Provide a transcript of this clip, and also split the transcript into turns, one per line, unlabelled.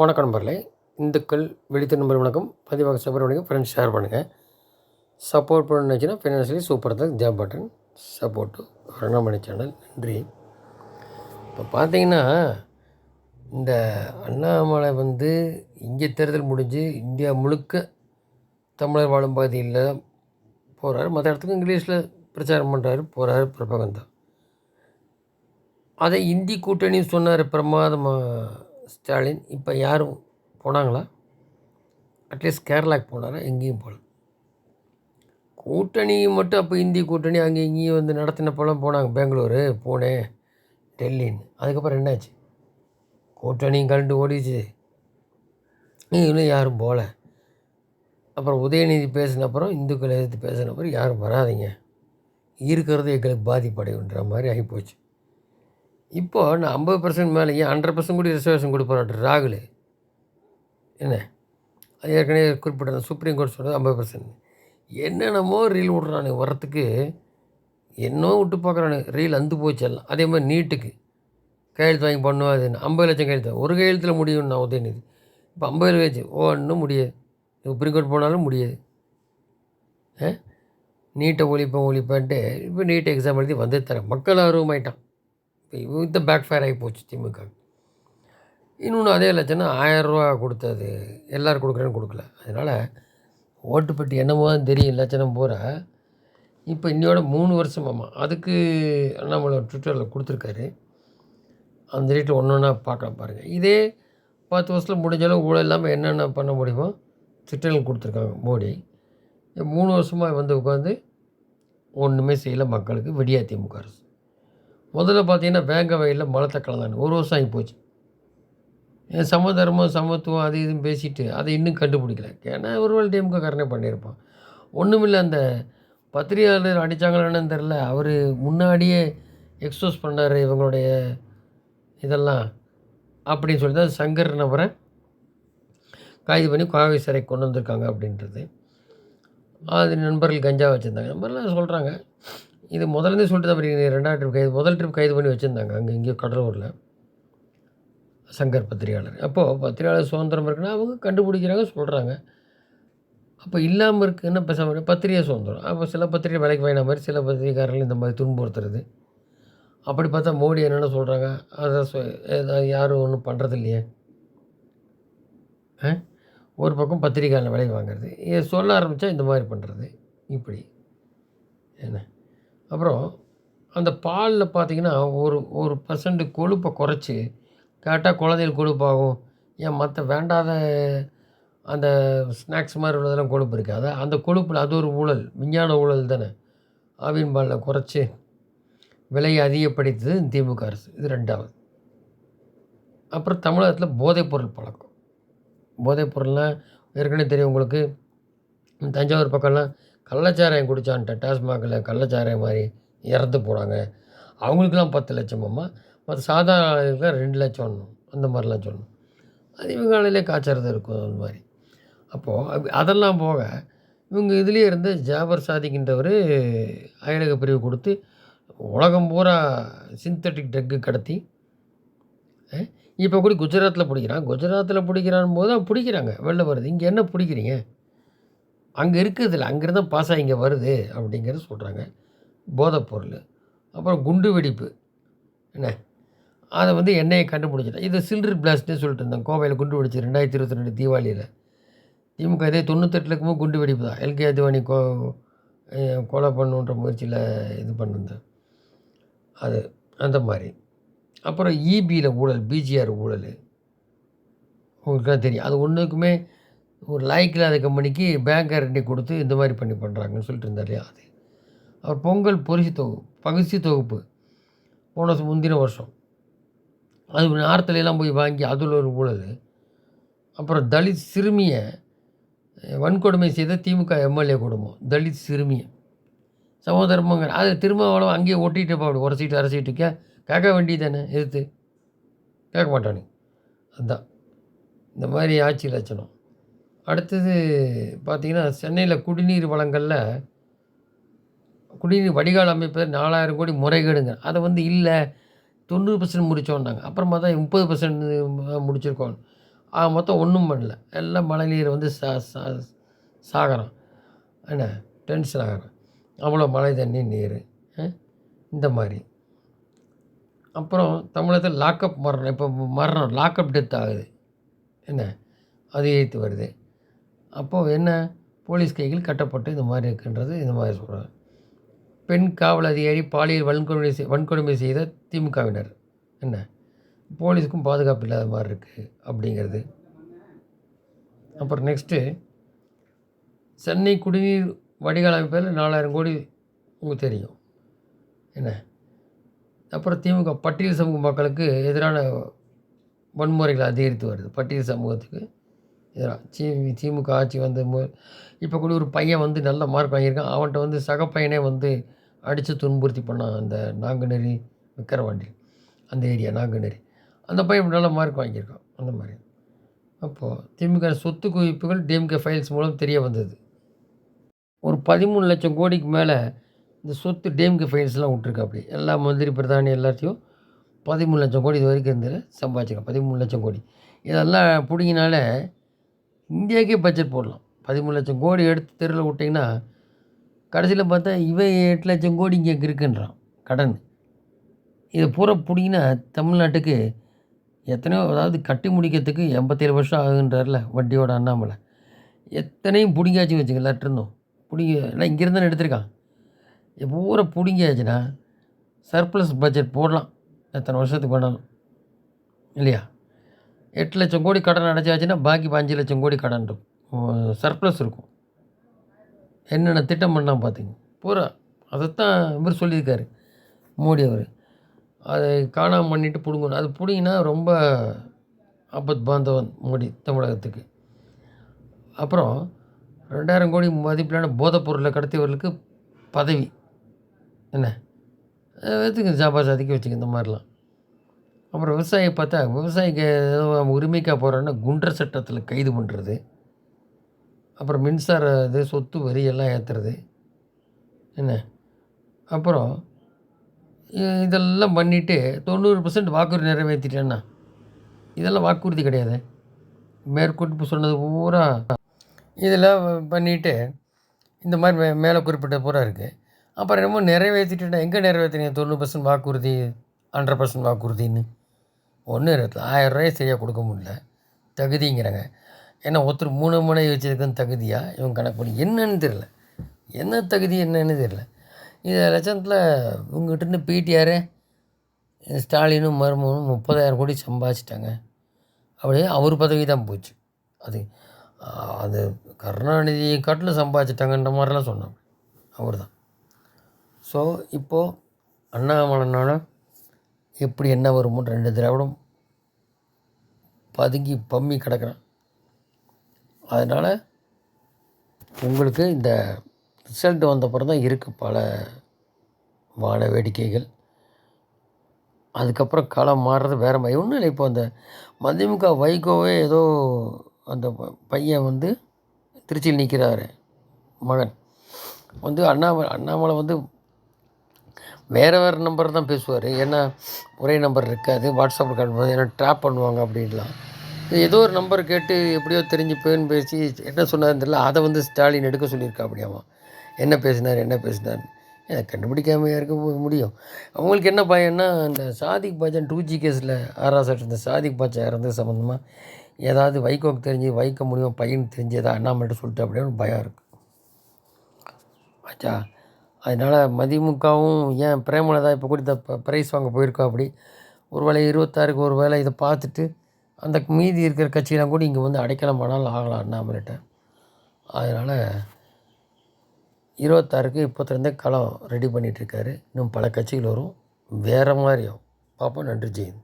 வணக்கம் நண்பர்களே. இந்துக்கள் வெளித்த நம்பர் வணக்கம். பதிவாக சப்போர்ட் பண்ணுங்கள் ஃப்ரெண்ட்ஸ் ஷேர் பண்ணுங்கள் சப்போர்ட் பண்ண ஃபினான்ஷியலி சூப்பர் தான். Job button support Ranamani channel நன்றி. இப்போ பார்த்தீங்கன்னா இந்த அண்ணாமலை வந்து இங்கே தேர்தல் முடிஞ்சு இந்தியா முழுக்க தமிழர் வாழும் பகுதியில் போகிறாரு மற்ற இடத்துக்கு இங்கிலீஷில் பிரச்சாரம் பண்ணுறாரு போகிறாரு பிரபகந்தா. அதை இந்தி கூட்டணி சொன்னார் பிரமாதமாக ஸ்டாலின் இப்போ யாரும் போனாங்களா? அட்லீஸ்ட் கேரளாக்கு போனாரா? எங்கேயும் போகல கூட்டணி மட்டும் அப்போ இந்தி கூட்டணி அங்கே இங்கேயும் வந்து நடத்தினப்பெல்லாம் போனாங்க. பெங்களூரு பூனே டெல்லின்னு. அதுக்கப்புறம் என்னாச்சு? கூட்டணியும் கலண்டு ஓடிச்சு. இன்னும் யாரும் போகல அப்புறம் உதயநிதி பேசின அப்புறம் இந்துக்கள் எதிர்த்து பேசின அப்புறம் யாரும் வராதீங்க. இருக்கிறது எங்களுக்கு பாதிப்படையுன்ற மாதிரி ஆகிப்போச்சு இப்போது நான் ஐம்பது பர்சன்ட் மேலே ஹண்ட்ரட் பர்சன்ட் கூட ரிசர்வேஷன் கொடுப்பாரு ராகுல். என்ன? அது ஏற்கனவே குறிப்பிட்ட சுப்ரீம் கோர்ட் சொன்னது ஐம்பது பர்சன்ட் என்னென்னமோ ரீல் விட்றானு வரத்துக்கு என்னோ விட்டு பார்க்குறானு. ரீல் அந்து போச்சு எல்லாம். அதே மாதிரி நீட்டுக்கு. கையெழுத்து வாங்கி பண்ணுவா அது ஐம்பது லட்சம் கையெழுத்து ஒரு கையெழுத்தில் முடியும் நான் உதயநிதி. இப்போ ஐம்பது லட்சம் ஒன்றும் முடியாது. சுப்ரீம் கோர்ட் போனாலும் முடியாது. நீட்டை ஒழிப்பேன் ஒழிப்பேன்ட்டு இப்போ நீட் எக்ஸாம் எழுதி வந்து தரேன். மக்கள் ஆர்வமாயிட்டான். இப்போ பேக் ஃபயர் ஆகி போச்சு திமுக. இன்னொன்று அதே லட்சம்னா ஆயரூவா கொடுத்தது எல்லோரும் கொடுக்குறேன்னு கொடுக்கல. அதனால் ஓட்டுப்பட்டி என்னமோ தான் தெரியும் லட்சணம் போகிற இப்போ இன்னையோட மூணு வருஷமாம்மா அதுக்கு அண்ணாமலை ட்விட்டரில் கொடுத்துருக்காரு. அந்த ரேட்டு ஒன்று ஒன்றா பார்க்கலாம் பாருங்கள் இதே பத்து வருஷத்தில் முடிஞ்ச அளவு ஊழல் இல்லாமல் என்னென்ன பண்ண முடியுமோ திட்டங்கள் கொடுத்துருக்காங்க மோடி. மூணு வருஷமாக வந்து உட்காந்து ஒன்றுமே செய்யலை மக்களுக்கு விடியா திமுக அரசு. முதல்ல பார்த்தீங்கன்னா பேங்க வயலில் மலத்தை கலந்தாங்க. ஒரு வருஷம் ஆகி போச்சு. ஏன் சமதர்மம் சமத்துவம் அது இதுன்னு பேசிட்டு அதை இன்னும் கண்டுபிடிக்கல. ஏன்னா ஒரு ஒருவேளை டிஎம்கே காரனே பண்ணியிருப்பான். ஒன்றுமில்லை அந்த பத்திரிகையாளர் அடித்தாங்களான்னு தெரில அவர் முன்னாடியே எக்ஸ்போஸ் பண்ணார் இவங்களுடைய இதெல்லாம் அப்படின்னு சொல்லி தான் சங்கர் நபரை கைது பண்ணி கோவை சிறை கொண்டு வந்திருக்காங்க அப்படின்றது. அது நண்பர்கள் கஞ்சா வச்சுருந்தாங்க. நண்பர்லாம் சொல்கிறாங்க இது முதலேருந்தே சொல்லிட்டு தான் ரெண்டாவது ட்ரிப் கைது முதல் ட்ரிப் கைது பண்ணி வச்சுருந்தாங்க. அங்கே இங்கேயோ கடலூரில். சங்கர் பத்திரிகையாளர். அப்போது பத்திரிகையாளர் சுதந்திரம் இருக்குன்னா அவங்க கண்டுபிடிக்கிறாங்க சொல்கிறாங்க அப்போ இல்லாமல் இருக்குன்னா பேசாமல் பத்திரிகை சுதந்திரம். அப்போ சில பத்திரிகை விலைக்கு வாங்கின மாதிரி சில பத்திரிகைக்காரர்கள் இந்த மாதிரி துன்புறுத்துறது. அப்படி பார்த்தா மோடி என்னென்ன சொல்கிறாங்க அதை யாரும் ஒன்றும் பண்ணுறது இல்லையே. ஒரு பக்கம் பத்திரிக்கையாளர் விலைக்கு வாங்குறது. இதை சொல்ல ஆரம்பித்தா இந்த மாதிரி பண்ணுறது இப்படி. என்ன? அப்புறம் அந்த பாலில் பார்த்திங்கன்னா ஒரு ஒரு பர்சன்ட் கொழுப்பை குறைச்சி கேட்டால் குழந்தைகள் கொழுப்பாகும். ஏன் மற்ற வேண்டாத அந்த ஸ்நாக்ஸ் மாதிரி உள்ளதெல்லாம் கொழுப்பு இருக்காது. அந்த கொழுப்பில் அது ஒரு ஊழல் விஞ்ஞான ஊழல் தானே. ஆவின் பாலில் குறைச்சி விலையை அதிகப்படுத்தது திமுக அரசு. இது ரெண்டாவது. அப்புறம் தமிழகத்தில் போதைப்பொருள் பழக்கம். போதைப்பொருள்னால் ஏற்கனவே தெரியும் உங்களுக்கு. தஞ்சாவூர் பக்கம்லாம் கள்ளச்சாராயம் குடித்தான்ட்ட டாஸ்மாகில் கள்ளச்சாராயம் மாதிரி இறந்து போனாங்க. அவங்களுக்குலாம் பத்து லட்சமாம்மா மற்ற சாதாரண ரெண்டு லட்சம் ஒன்றும் அந்த மாதிரிலாம் சொல்லணும் அது இவங்க ஆளுலே காய்ச்சறது இருக்கும் அந்த மாதிரி. அப்போது அதெல்லாம் போக இவங்க இதுலேயே இருந்து ஜாபர் சாதிக்கின்றவர் அயலக பிரிவு கொடுத்து உலகம் பூரா சிந்தட்டிக் ட்ரக்கு கடத்தி இப்போ கூட குஜராத்தில் பிடிக்கிறான். குஜராத்தில் பிடிக்கிறான் போது பிடிக்கிறாங்க. வெளில வருது. இங்கே என்ன பிடிக்கிறீங்க? அங்கே இருக்குதுல்ல அங்கேருந்து பாஸ் ஆகி இங்கே வருது அப்படிங்கிறத சொல்கிறாங்க போதைப்பொருள் அப்புறம் குண்டு வெடிப்பு. என்ன? அதை வந்து எண்ணெயை கண்டுபிடிச்சிட்டேன் இது சில்ட்ரு பிளாஸ்ட்னு சொல்லிட்டு இருந்தேன் கோவையில் குண்டு வெடிச்சு ரெண்டாயிரத்தி இருபத்தி ரெண்டு தீபாவளியில். திமுக இதே தொண்ணூத்தெட்டில் குண்டு வெடிப்பு தான். எல்கே அத்வானி கோ கொலை பண்ணுன்ற முயற்சியில் இது பண்ணியிருந்தேன் அது அந்த மாதிரி. அப்புறம் இபியில் ஊழல் பிஜிஆர் ஊழல். உங்களுக்குலாம் தெரியும். அது ஒன்றுக்குமே ஒரு லாய்க்கு இல்லாத கம்பெனிக்கு பேங்க் கேரண்டி கொடுத்து இந்த மாதிரி பண்ணி பண்ணுறாங்கன்னு சொல்லிட்டு இருந்தார் இல்லையா அது. அவர் பொங்கல் பொரிசி தொகுப்பு பகுசி தொகுப்பு போன முந்தின வருஷம். அது நார்த்துலாம் போய் வாங்கி அதில் ஒரு ஊழல். அப்புறம் தலித் சிறுமியை வன்கொடுமை செய்த திமுக எம்எல்ஏ குடும்பம். தலித் சிறுமியை. சகோதரமங்க அது திரும்ப அவ்வளோ அங்கேயே ஒட்டிட்டு போடு ஒரு சீட்டு அரை சீட்டு கே கேட்க வேண்டியது தானே எதிர்த்து. கேட்க மாட்டானு அதுதான் இந்த மாதிரி ஆட்சி லட்சணம் அடுத்தது பார்த்திங்கன்னா சென்னையில் குடிநீர் வளங்களில் குடிநீர் வடிகால் அமைப்பது நாலாயிரம் கோடி முறைகேடுங்க. அதை வந்து இல்லை தொண்ணூறு பர்சன்ட் முடித்தோன்னாங்க அப்புறமா தான் முப்பது பர்சன்ட் முடிச்சிருக்கோம். ஆக மொத்தம் ஒன்றும் பண்ணல. எல்லாம் மழை நீர் வந்து சா சா சாகரம். என்ன? டென்ஷன் ஆகிறோம் அவ்வளோ மழை தண்ணி நீர். இந்த மாதிரி. அப்புறம் தமிழகத்தில் லாக்அப் மரணம். இப்போ மரணம். லாக்அப் டெத் ஆகுது. என்ன? அதிகரித்து வருது. அப்போது என்ன? போலீஸ் கைகள் கட்டப்பட்டு இந்த மாதிரி இருக்குன்றது இந்த மாதிரி சொல்கிறாங்க பெண் காவல் அதிகாரி பாலியல் வன்கொடுமை செய் வன்கொடுமை செய்த திமுகவினர். என்ன? போலீஸுக்கும் பாதுகாப்பு இல்லாத மாதிரி இருக்குது அப்படிங்கிறது. அப்புறம் நெக்ஸ்ட்டு சென்னை குடிநீர் வடிகால் அமைப்பில் நாலாயிரம் கோடி உங்களுக்கு தெரியும். என்ன? அப்புறம் திமுக பட்டியல் சமூக மக்களுக்கு எதிரான வன்முறைகள் அதிகரித்து வருது. பட்டியல் சமூகத்துக்கு தி திமுக ஆட்சி வந்து இப்போ கூட ஒரு பையன் வந்து நல்ல மார்க் வாங்கியிருக்கான். அவன்கிட்ட வந்து சக பையனே வந்து அடித்து துன்புறுத்தி பண்ணான். அந்த நாங்குநேரி விக்கிரவாண்டி அந்த ஏரியா நாங்குநேரி. அந்த பையன் நல்ல மார்க் வாங்கியிருக்கான். அந்த மாதிரி. அப்போது திமுக சொத்து குவிப்புகள் டிஎம்கே ஃபைல்ஸ் மூலம் தெரிய வந்தது. ஒரு பதிமூணு லட்சம் கோடிக்கு மேலே இந்த சொத்து டிஎம்கே ஃபைல்ஸ்லாம் விட்ருக்காப்படி எல்லா மந்திரி பிரதானி எல்லாத்தையும் பதிமூணு லட்சம் கோடி இது வரைக்கும் இருந்து சம்பாதிச்சிருக்கான். பதிமூணு லட்சம் கோடி. இதெல்லாம் பிடிங்கினால இந்தியாவுக்கே பட்ஜெட் போடலாம். பதிமூணு லட்சம் கோடி எடுத்து தெருவில் விட்டிங்கன்னா கடைசியில் பார்த்தா இவன் எட்டு லட்சம் கோடி இங்கே இருக்குன்றான் கடன். இதை பூரா பிடிங்கினா தமிழ்நாட்டுக்கு எத்தனையோ அதாவது கட்டி முடிக்கிறதுக்கு எண்பத்தேழு வருஷம் ஆகுன்றார்ல வட்டியோட அண்ணாமலை. எத்தனையும் பிடிங்காச்சும் வச்சுங்க எல்லாட்டிருந்தோம் பிடிங்க எல்லாம் இங்கேருந்து எடுத்திருக்கான். இப்போ பூரா பிடிங்கியாச்சுன்னா சர்ப்ளஸ் பட்ஜெட் போடலாம். எத்தனை வருஷத்துக்கு வேணாலும். இல்லையா? எட்டு லட்சம் கோடி கடன் அடைச்சாச்சுன்னா பாக்கி பாஞ்சு லட்சம் கோடி கடன் இருக்கும். சர்ப்ளஸ் இருக்கும். என்னென்ன திட்டம் பண்ணால் பார்த்துங்க பூரா அதைத்தான் இவர் சொல்லியிருக்காரு மோடி அவர். அதை காணாமல் பண்ணிட்டு பிடுங்கணும். அது பிடிங்கினா ரொம்ப ஆபத் பாந்தவன் மோடி தமிழகத்துக்கு. அப்புறம் ரெண்டாயிரம் கோடி மதிப்பிலான போதைப்பொருளை கடத்தியவர்களுக்கு பதவி. என்ன? எதுக்கு ஜாபா சாதிக்க வச்சுக்க இந்த மாதிரிலாம்? அப்புறம் விவசாயி பார்த்தா விவசாயிக்கு உரிமைக்காக போகிறான்னா குண்டர் சட்டத்தில் கைது பண்ணுறது அப்புறம் மின்சார இது சொத்து வரி எல்லாம் ஏற்றுறது என்ன? அப்புறம் இதெல்லாம் பண்ணிவிட்டு தொண்ணூறு பர்சன்ட் வாக்குறுதி நிறைவேற்றிட்டேன்னா இதெல்லாம் வாக்குறுதி கிடையாது. மேற்கொண்டு சொன்னது பூரா இதெல்லாம் பண்ணிவிட்டு இந்த மாதிரி மே மேலே குறிப்பிட்ட பூரா இருக்குது அப்புறம் என்னமோ நிறைவேற்றிட்டேன்னா எங்கே நிறைவேற்றினீங்க தொண்ணூறு பர்சன்ட் வாக்குறுதி ஹண்ட்ரட் பர்சன்ட் வாக்குறுதின்னு? ஒன்றும் இடத்துல ஆயிரம் ரூபாய் சரியாக கொடுக்க முடியல. தகுதிங்கிறாங்க. ஏன்னா ஒருத்தர் மூணு மனை வச்சுருக்குன்னு தகுதியாக இவங்க கணக்கு பண்ணி என்னன்னு தெரில என்ன தகுதி என்னன்னு தெரில இந்த லட்சத்தில் இவங்ககிட்ட பிடிஆர் ஸ்டாலினும் மருமகனும் முப்பதாயிரம் கோடி சம்பாதிச்சிட்டாங்க. அப்படியே அவர் பதவி தான் போச்சு. அது அது கருணாநிதி காட்டில் சம்பாதிச்சிட்டாங்கன்ற மாதிரிலாம் சொன்னாங்க. அவர் தான் ஸோ இப்போது அண்ணாமலைனால எப்படி என்ன வருமோ ரெண்டு திராவிடம் பதுங்கி பம்மி கிடக்கிறான். அதனால் உங்களுக்கு இந்த ரிசல்ட் வந்தப்புறம் தான் இருக்குது பல வான வேடிக்கைகள். அதுக்கப்புறம் களம் மாறுறது வேறு மாதிரி. ஒன்றும் இல்லை இப்போ அந்த மதிமுக வைகோவே ஏதோ அந்த பையன் வந்து திருச்சியில் நிற்கிறாரு மகன். வந்து அண்ணாமலை அண்ணாமலை வந்து வேறு வேறு நம்பர் தான் பேசுவார். ஏன்னா ஒரே நம்பர் இருக்காது. வாட்ஸ்அப்பில் காட்டும்போது ஏன்னா ட்ராப் பண்ணுவாங்க அப்படின்லாம். ஏதோ ஒரு நம்பர் கேட்டு எப்படியோ தெரிஞ்சு பேன் பேசி என்ன சொன்னாருன்னு தெரியல. அதை வந்து ஸ்டாலின் எடுக்க சொல்லியிருக்கா அப்படியாமா என்ன பேசினார் என்ன பேசினார் எனக்கு கண்டுபிடிக்காமையாக இருக்க முடியும். அவங்களுக்கு என்ன பயம்னா இந்த சாதிக் பாஜன் டூ ஜி கேஸில் ஆறாவது இருந்த சாதிக் பாஜா இறந்தது சம்மந்தமாக ஏதாவது வைகோக்கு தெரிஞ்சு வைக்க முடியும் பையன் தெரிஞ்சு ஏதாவது அண்ணாமல்கிட்ட சொல்லிட்டு அப்படின்னு பயம் இருக்குது ஆச்சா அதனால் மதிமுகவும் ஏன் பிரேமலதா இப்போ கூட இந்த ப்ரைஸ் வாங்க போயிருக்கோம் அப்படி? ஒரு வேளை இருபத்தாறுக்கு ஒரு வேளை இதை பார்த்துட்டு அந்த மீதி இருக்கிற கட்சியெலாம் கூட இங்கே வந்து அடைக்கலம் பண்ணாலும் ஆகலாம் அண்ணாமலைகிட்ட அதனால் இருபத்தாறுக்கு இப்போத்துலேருந்தே களம் ரெடி பண்ணிகிட்ருக்காரு இன்னும் பல கட்சிகள் வரும். வேறு மாதிரியும் பார்ப்போம். நன்றி. ஜெயந்த்